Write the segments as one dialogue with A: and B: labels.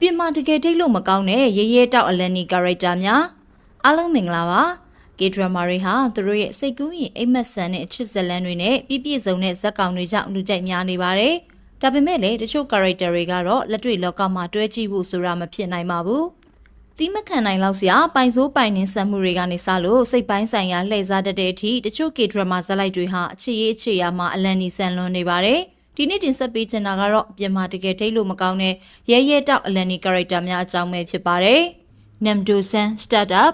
A: ပြင်မှာတကယ်ထိတ်လို့မကောင်းတဲ့ရဲရဲတောက်အလန်နီကာရက်တာများအားလုံးမင်္ဂလာပါကေဒရမာတွေဟာသူတို့ရဲ့စိတ်ကူးရင်အိမ်မက်ဆန်တဲ့အချစ်ဇလန်တွေနဲ့ပြည့်ပြည့်စုံတဲ့ဇက်ကောင်တွေကြောင့်လူကြိုက်များနေပါတယ်ဒါပေမဲ့လည်းတချို့ character တွေကတော့လက်တွေ့လောကမှာတွဲကြည့်ဖို့ဆိုတာမဖြစ်နိုင်ပါဘူးသီးမခံနိုင်လောက်စရာပိုင်စိုးပိုင်နှင်းဆက်မှုတွေကနေစလို့စိတ်ပိုင်းဆိုင်ရာလှည့်စားတတ်တဲ့အထိတချို့ K-drama ဇာတ်လိုက်တွေဟာအခြေရေးအခြေရာမှာအလန်နီဆန်လွန်နေပါတယ်။ ဒီနေ့တင်ဆက်ပေးချင်တာကတော့အပြင်မှာတကယ်ထိတ်လို့မကောင်းတဲ့ရဲရဲတောက်အလန်နီ character များအကြောင်းပဲဖြစ်ပါတယ်။ Namdo San Startup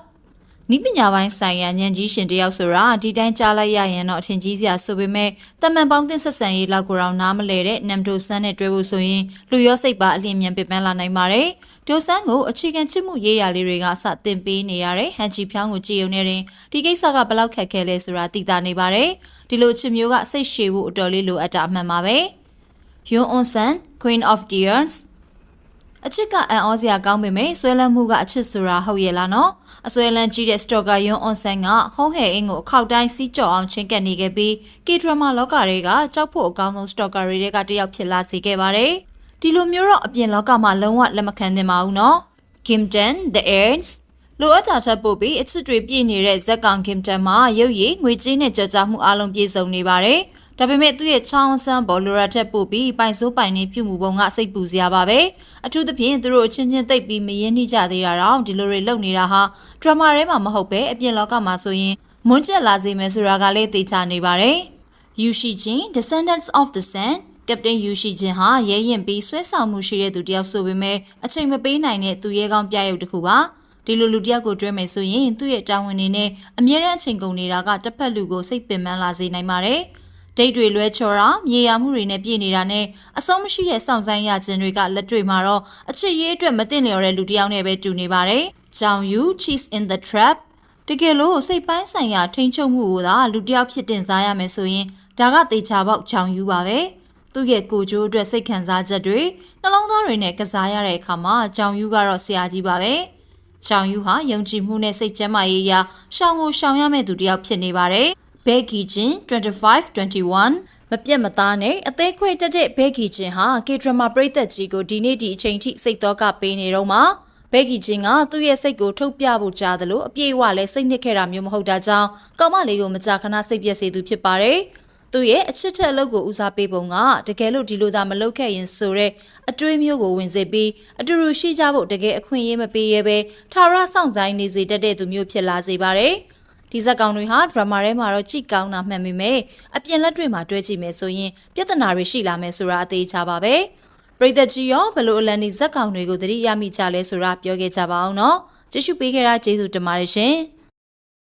A: နိပညာပိုင်းဆိုင်ရာဉာဏ်ကြီးရှင်တယောက်ဆိုတာဒီတိုင်းကြားလိုက်ရရင်တော့အထင်ကြီးစရာဆိုပေမဲ့တမန်ပေါင်းတင်ဆက်ဆံရေးလောက်ကိုတော့နားမလဲတဲ့နမ်ဒိုဆန်နဲ့တွဲဖို့ဆိုရင်လူရောစိတ်ပါအလင်းမြန်ပင်ပန်းလာနိုင်ပါတယ်။ဒိုဆန်ကိုအခြေခံချစ်မှုရေးရာလေးတွေကအစတင်ပေးနေရတဲ့ဟန်ချီဖြောင်းကိုကြည်ုံနေရင်ဒီကိစ္စကဘလောက်ခက်ခဲလဲဆိုတာသိတာနေပါတယ်။ဒီလိုချစ်မျိုးကစိတ်ရှည်ဖို့အတော်လေးလိုအပ်တာအမှန်ပါပဲ။ Yun On San Queen of Tears အချစ်ကအံ့ဩစရာကောင်းပေမဲ့ဆွဲလန်းမှုကအချစ်ဆိုတာဟုတ်ရဲ့လားနော်အဆွဲလန်းကြီးတဲ့စတော့ကာယွန်းအွန်ဆန်ကဟုံးဟဲအင်းကိုအခောက်တိုင်းစီးကြော်အောင်ချင်းကပ်နေခဲ့ပြီးကီဒရမာလောကတွေကကြောက်ဖို့အကောင်းဆုံးစတော့ကာတွေကတယောက်ဖြစ်လာစေခဲ့ပါတယ်ဒီလိုမျိုးတော့အပြင်လောကမှာလုံးဝလက်မခံသင့်ပါဘူးနော် Kimton The Ernst လိုအပ်တာထပ်ပို့ပြီးအချစ်တွေပြည့်နေတဲ့ဇက်ကောင် Kimton မှာရုပ်ရည်ငွေကြေးနဲ့ကြော်ကြားမှုအလုံးပြည့်စုံနေပါတယ် ဒါပေမဲ့သူ့ရဲ့ချောင်းဆန်းဘော်လိုရာထက်ပို့ပြီးပိုင်စိုးပိုင်နေပြုမှုပုံကစိတ်ပူစရာပါပဲအထူးသဖြင့်သူတို့အချင်းချင်းသိပ်ပြီးမရင်းနှီးကြသေးတာတော့ဒီလိုတွေလုပ်နေတာဟာဒရမာထဲမှာမဟုတ်ပဲအပြင်လောကမှာဆိုရင်မွန်းကျက်လာစေမယ်ဆိုတာကလည်းသိချနေပါတယ်ယူရှိချင်း Descendants of the Sun ကပတိန်ယူရှိချင်းဟာရဲရင်ပြီးဆွဲဆောင်မှုရှိတဲ့သူတယောက်ဆိုပေမဲ့အချိန်မပေးနိုင်တဲ့သူရဲကောင်းပြရုပ်တစ်ခုပါဒီလိုလူတယောက်ကိုတွဲမယ်ဆိုရင်သူ့ရဲ့တာဝန်တွေနဲ့အမြဲတမ်းအချိန်ကုန်နေတာကတစ်ဖက်လူကိုစိတ်ပင်ပန်းလာစေနိုင်ပါတယ်။ ဒိတ်တွေလွဲချော်တာမြေယာမှုတွေနဲ့ပြည့်နေတာနဲ့အဆုံးမရှိတဲ့စောင့်ဆိုင်းရခြင်းတွေကလက်တွေ့မှာတော့အချစ်ရေးအတွက်မသိလျော်တဲ့လူတစ်ယောက်နဲ့ပဲတူနေပါတယ်။ကြောင်ယူ cheese in the trap တကယ်လို့စိတ်ပိုင်းဆိုင်ရာထိန်းချုပ်မှုကိုသာလူတစ်ယောက်ဖြစ်တင်စားရမယ်ဆိုရင်ဒါကတေချာပေါက်ကြောင်ယူပါပဲ။သူ့ရဲ့ကိုကြိုးအတွက်စိတ်ခံစားချက်တွေနှလုံးသားတွေနဲ့ကစားရတဲ့အခါမှာကြောင်ယူကတော့ဆရာကြီးပါပဲ။ကြောင်ယူဟာယုံကြည်မှုနဲ့စိတ်ကျန်းမာရေးအရာရှောင်ကိုရှောင်ရမယ့်သူတစ်ယောက်ဖြစ်နေပါတယ်။ ဘဲဂီချင်း2521မပြတ်မသားနဲ့အသေးခွေတက်တဲ့ဘဲဂီချင်းဟာကေဒရမာပရိသတ်ကြီးကိုဒီနေ့ဒီအချိန်ထိစိတ်တော့ကပေးနေတော့မှာဘဲဂီချင်းကသူ့ရဲ့စိတ်ကိုထုတ်ပြဖို့ကြားသလိုအပြည့်အဝလည်းစိတ်နစ်ခဲ့တာမျိုးမဟုတ်တာကြောင့်ကောင်မလေးကိုမကြာခဏစိတ်ပြက်စေသူဖြစ်ပါတယ်သူ့ရဲ့အချစ်ထက်အလုပ်ကိုဦးစားပေးပုံကတကယ်လို့ဒီလိုသာမလုပ်ခဲ့ရင်ဆိုတော့အတွေးမျိုးကိုဝင်စေပြီးအတူတူရှိကြဖို့တကယ်အခွင့်အရေးမပေးရဲပဲထာဝရဆောင်ဆိုင်နေစေတတ်တဲ့သူမျိုးဖြစ်လာစေပါတယ်။ ဒီဇက်ကောင်တွေဟာဒရမာထဲမှာတော့ကြည့်ကောင်းတာမှန်ပေမဲ့အပြင်လက်တွေမှာတွဲကြည့်မယ်ဆိုရင်ပြဿနာတွေရှိလာမယ်ဆိုတာအသေးချပါပဲပရိသတ်ကြီးရောဘလို့အလန်ဒီဇက်ကောင်တွေကိုသတိရမိကြလဲဆိုတာပြောခဲ့ကြပါအောင်နော်ကြည့်ရှုပေးခဲ့တာကျေးဇူးတင်ပါတယ်ရှင်